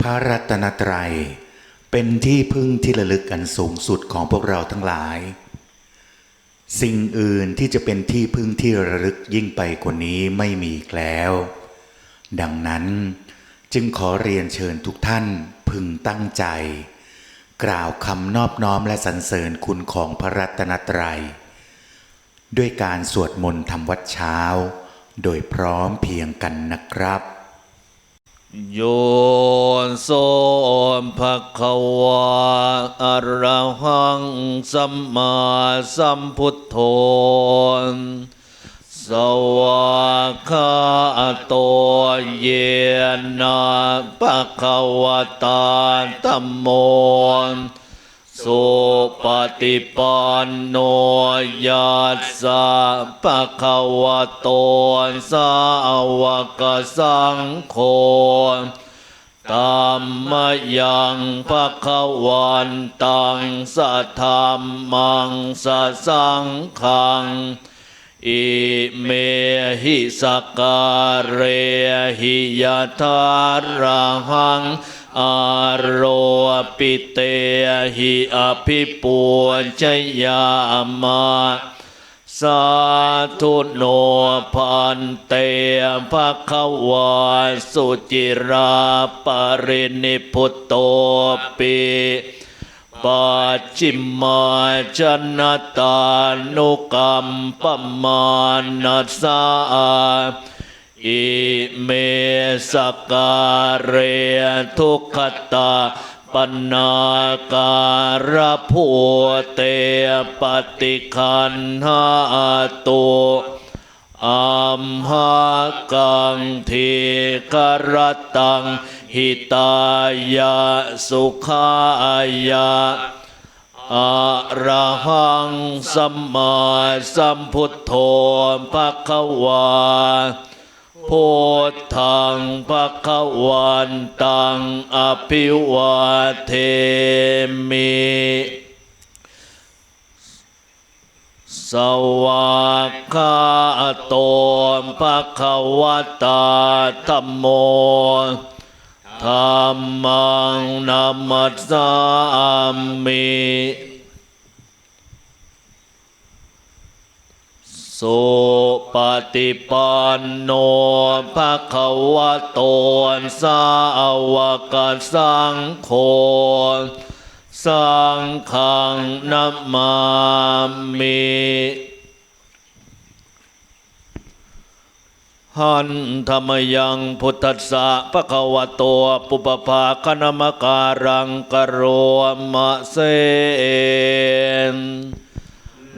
พระรัตนตรัย เป็นที่พึ่งที่ระลึกอันสูงสุดของพวกเราทั้งหลาย สิ่งอื่นที่จะเป็นที่พึ่งที่ระลึกยิ่งไปกว่านี้ไม่มีอีกแล้ว ดังนั้นจึงขอเรียนเชิญทุกท่านพึงตั้งใจ กล่าวคำนอบน้อมและสรรเสริญคุณของพระรัตนตรัย ด้วยการสวดมนต์ทำวัดเช้า โดยพร้อมเพียงกันนะครับ โยนโสภควาอรหังสัมมาสัมพุทโธสวากขาโตเยนะภควตาตัมโม สุปฏิปันโนยัสสะภะคะวะโตสาวกสังโฆตัมมยังภะคะวันตังสัทธรรมังสัสังขัง อิเมหิสการเรหิยทาราหัง อาโรปิเตหิอภิปูชยามาสาธุโนพันเตภะคะวาสุจิราปรินิพุตโตปิปัจจิมาชนตานุกรรมปมานัสสา อิเมสการเรทุกขตาปนาการภูเตปฏิคันหาตุอัมหากังทีกรตังหิตายะสุขายะอะระหังสัมมาสัมพุทโธภะคะวา พุทธังภะคะวันตังอภิวาเทมิสวากขาโตภะคะวะตาธัมโมธรรมังนัมมัสสามิ สุปฏิปันโนภะคะวะโตสาวกสังโฆสังฆังนัมมามิหันธรรมยังพุทธัสสะภะคะวะโตปุปภาคณมการังกโรมะเสน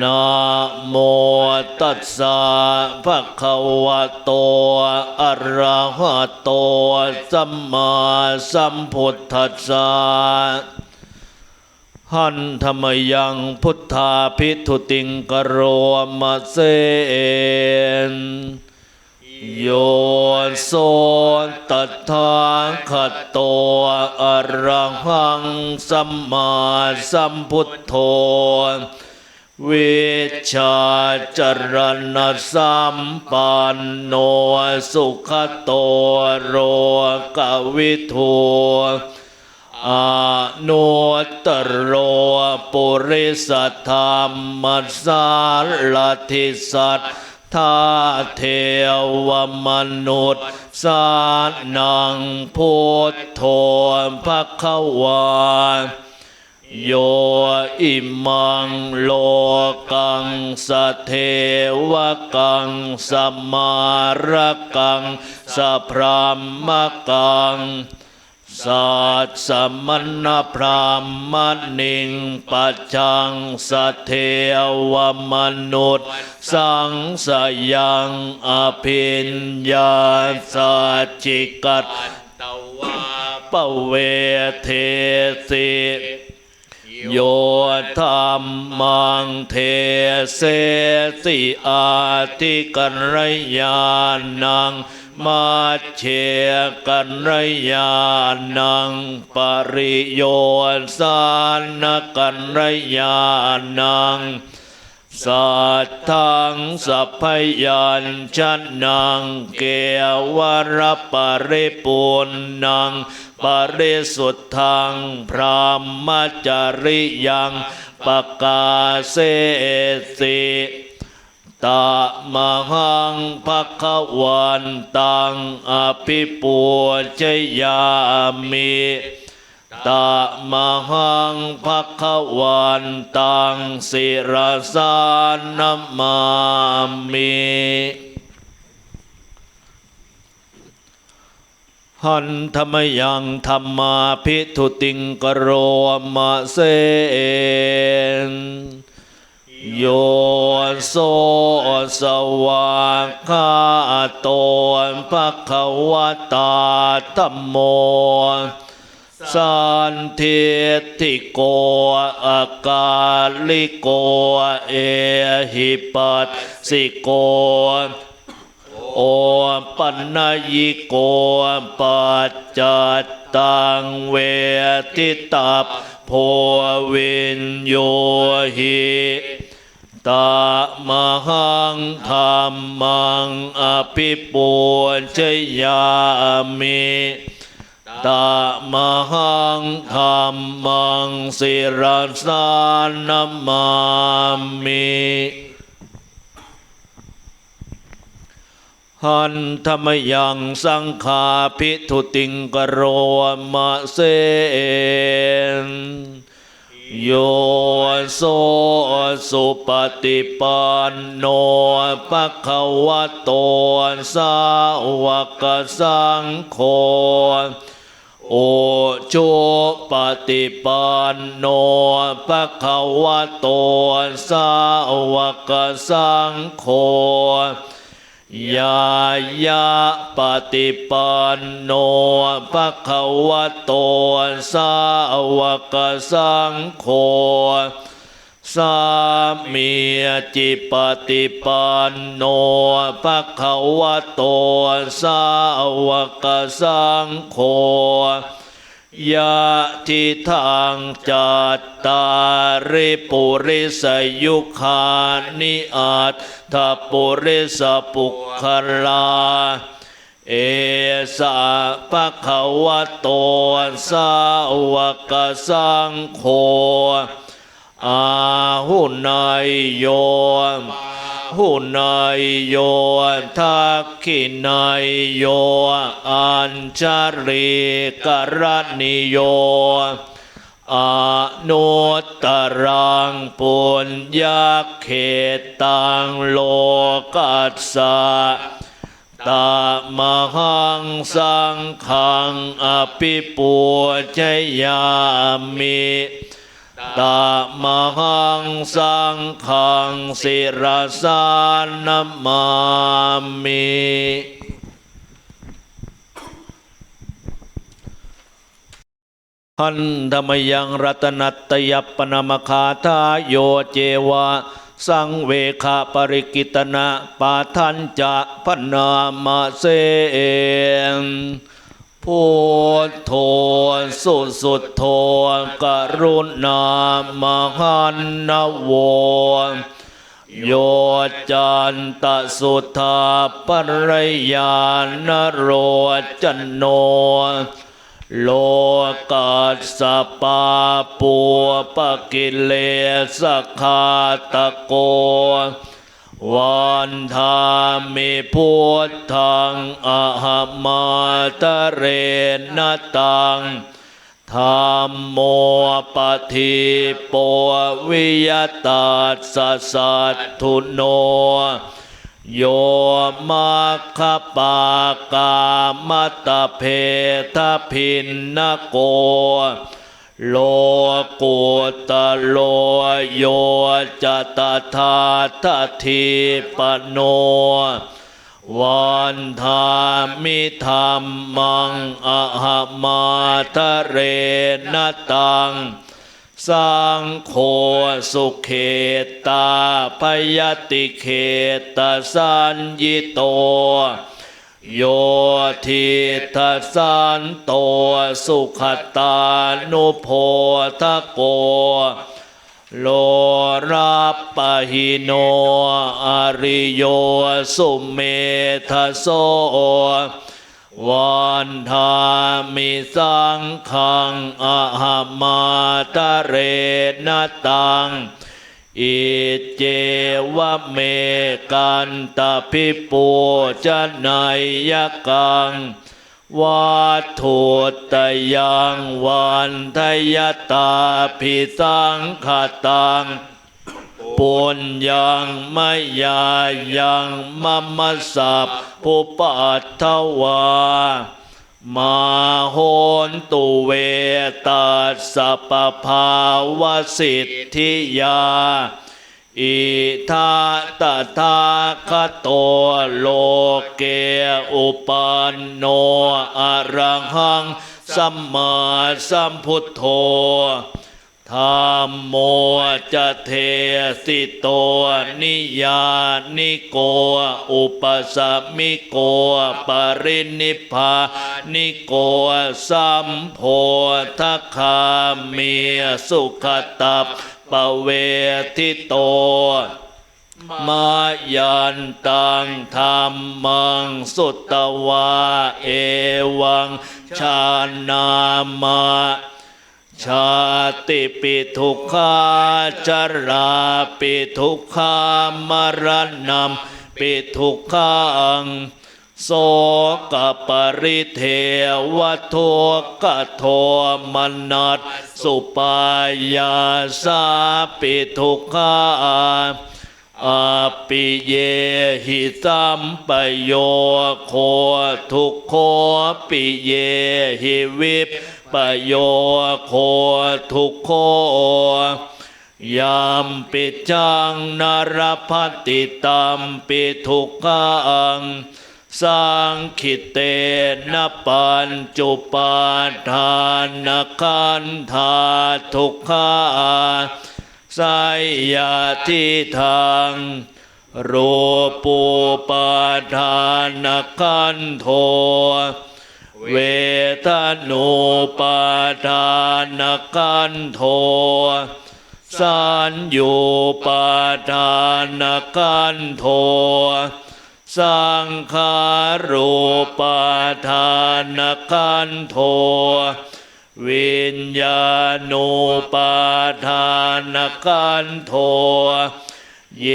นะโมตัสสะภะคะวะโต อะระหะโต สัมมาสัมพุทธัสสะหันธรรมยังพุทธาพิทุติงกโรมะเสนโยโสตัทาคโตอะระหังสัมมาสัมพุทโธ วิชาจรณะสัมปันโนสุขโตโรกวิทูอานุตตโรปุริสธรรมสารทิสัตทาเทวมนุษย์สานังพุทโธภคะวา โยอิมังโลกังสเทวกังสมมารกังสพรามกังสัตสมณพรามณิงปัจจังสเทวมนุษย์ สังสยังอภิญญาสัจจิกัตตวาปเวเทสิ โยธรรมังเทเสติอาทิกันรยานังมาเชกันรยานังปริโยสานกันรยานัง สัทธังสัพพยัญชนะเกวรปริปุณนังปริสุทธังพรหมจริยังปกาเสสิตามหังภควันตังอภิปูชยามิ ตามหังภคะวันตังสิรสานัมามิหันธรรมยังธรรมาพิทุติงกโรมะเสนโยโสสวากขาโตภะคะวตาธัมโม สันเทติโกอากาลิโกเอหิปัสสิโกโอปัญญยิโกปัจจัตตังเวทิตาโพวินโยหิตามหังธรรมังอภิปุชยามิ ตมหังธรรมังสิรสานัมมามิหันธรรมยังสังขาพิทุติงกโรมะเสนโยโสสุปฏิปันโนภะคะวะโตสาวกสังโฆ โอโจปฏิปันโนภะคะวะโตสาวกสังโฆยายาปฏิปันโนภะคะวะโตสาวกสังโฆ สามีจิปฏิปันโนภะคะวะโตสาวกสังโฆยะทิทางจัตตาริปุริสยุคานิอาตถปุริสปุคลา เอสะภะควะโตสาวกสังโฆ อาหุนายโยหุนายโยทักขินายโย อัญชริกรณิโยอนุตรังปุญญาเขตังโลกัสสะตามหังสังขังอภิปูชยามิ ตมหังสังขังสิรสานัมมามิหันธรรมยังรัตนัตยปนมคาทาโยเจวะ สังเวคาปริกิตนะปาทันจะพนามาเสน พุทโธสุสุโธกรุณามหันนโวโยจันตสุธาปริยานโรจนโน โลกัสสปาปัวปะกิเลสคาตะโก วันธามิพุทธังอหมาตเรนตังธรรมโมปฏิปวิยตาสสัตทุโน โยมัคคปากามตเพทพินนโก โลกุตโลโยจตถาททีปโน วันธามิธรรมังอหมาทะเรนตังสังโฆสุเขตาพยติเขตสัญญิโต โยทิทัสันโตสุขตานุโพธโก โลราปะหิโนอริโยสุเมทโสวันทามิสังขังอะหามาตเรนตัง อิเจวะเมกันตาพิปูจะนายยกังวัตถุตยังวันทยตาพิสังขตังปุญยังมยายังมัมมสสัพพุปัตถวา มาโหนตุเวตัสสปภาวสิทธิยา อิทาตถาคโตโลเกอุปันโนอะระหังสัมมาสัมพุทโธ ธรรมโมจะเทสิโตนิยานิโก อุปสมิโก ปรินิพพานิโกสัมโพธคามีสุขตับปเวทิโตมายันตังธรรมังสุตตวาเอวัง ชานามา ชาติปิทุกขาจาราปิทุกขามรณะปิทุกขังโสกปริเทวทุกโทมนัสสุปายาสาปิทุกขา อปิเยหิสัมปโยโคทุกโคปิเยหิวิปปโยโคทุกโคยามปิจังนารพัติตัมปิทุกขังสังคิเตนปัญจุปาทานขันธาทุกขา สายยาทิทางรูปูปาทานขันโท เวทนุปาทานกันโทสัญญูปาทานกันโท สังขารูปาทานกันโท วิญญาณุปาทานกันโท เย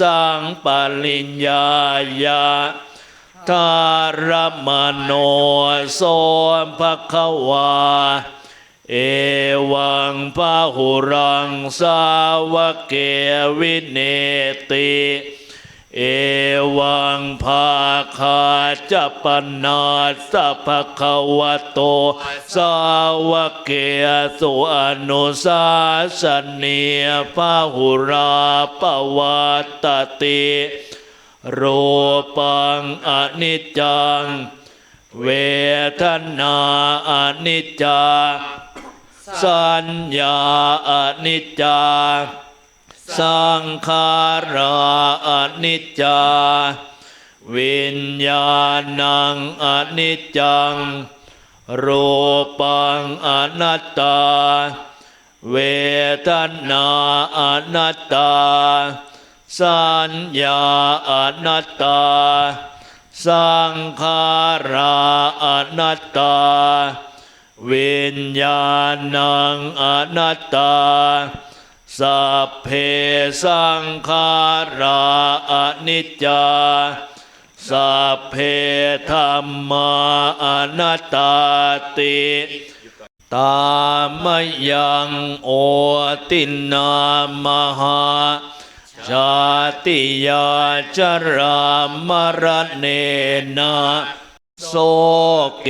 สังปริญญายาทารมโนโสภควา เอวังพาหุรังสาวเกวินเนติ เอวังภาคาจะปนาสัพพควโต สาวกเกสุอนุสาสเนียพาหุราปวัตตติรูปังอนิจจัง เวทนาอนิจจา สัญญาอนิจจา สังขาราอนิจจา วิญญาณังอนิจจัง รูปังอนัตตา เวทนาอนัตตา สัญญาอนัตตา สังขาราอนัตตา วิญญาณังอนัตตา สัพเพสังขาราอนิจจาสัพเพธรรมาอนัตตาติตามยังโอตินามหาชาติยาจรามรเนนะโสเก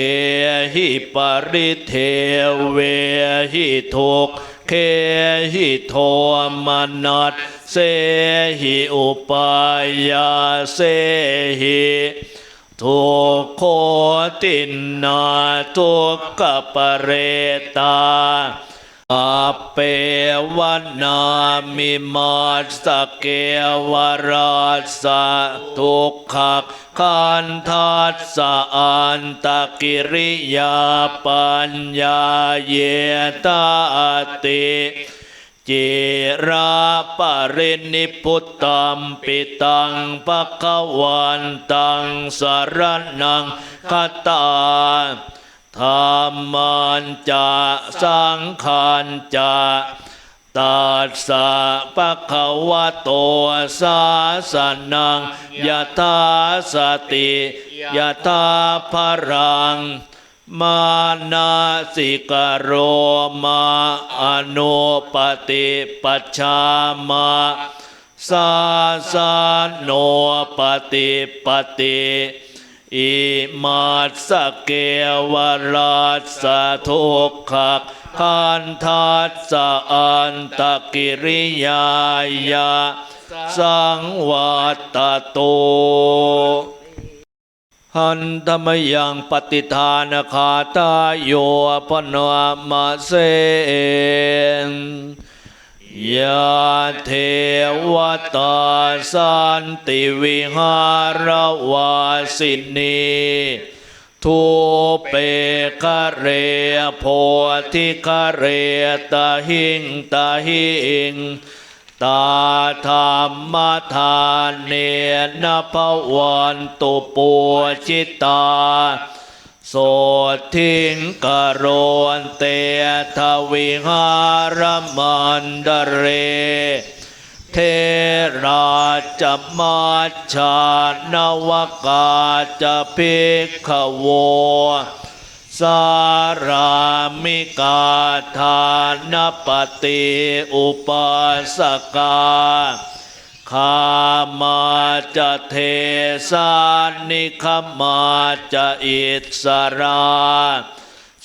หิปริเทเวหิทุก เคหิโทมนัสเสหิอุปายาเสหิทุกโคตินนาทุกขปเรตา อาเปวนามิมาสเกวราสะทุกขคันทัสสะอันตกิริยาปัญญาเยตาติจิราปรินิพุตตัมปิตังปะคะวันตังสารนังคตา ธรรมันจะสังขารจะตัสสะปะคะวะโตสาสนังยะถาสติยะถาพรัง มานาสิกโรมาอนุปติปัชชามาสาสาโนปฏิปติ อิมาสเกวราสทุกขคันทัสสะอันตกิริยายาสังวัตโตหันธรรมยังปฏิทานคาตาโยพนามาเสน ยาเทวตาสันติวิหารวาสินีทุเปคะเรโพธิคะเรตาหิงตาหิงตาธรรมทานเนนภวันตุปูชิตา โสทิงกโรนเตทวิหารมันดเร เทราจมัจฉานวกาจะพิกโว สารามิกาทานปฏิอุปสกา ขามาจะเทสานิขมาจะอิสรา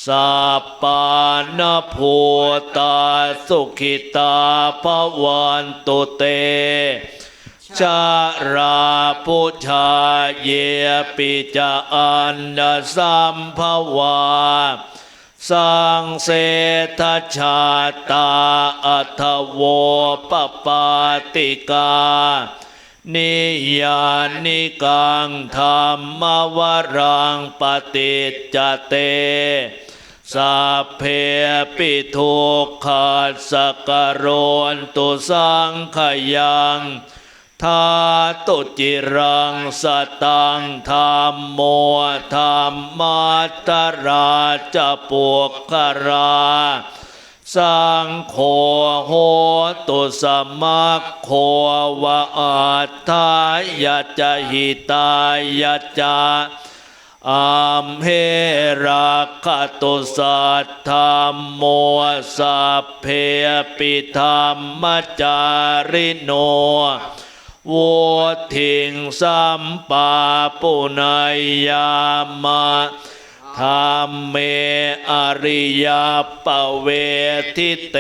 สัปปานภูตาสุขิตาภวันตุเตชาราพุชาเยปิจาอันดสัมภวา สังเสทชาตาอัทโวปปาติกา นิยานิกังธรรมวรังปฏิจจเตสัพเพปิทุกขาสกโรนตุสังขยัง ทาตุจิรังสตังธรรมโมธรรมัตตราจะปุกขราสังโฆโหตุสมัคโควะอัตถายะจหิตายะจะอัมเหรักขตุสัทธรรมโมสัพเพปิธรรมจาริโน วุทิงสัมปาปุนายยามะธรรมเมอริยปเวทิเต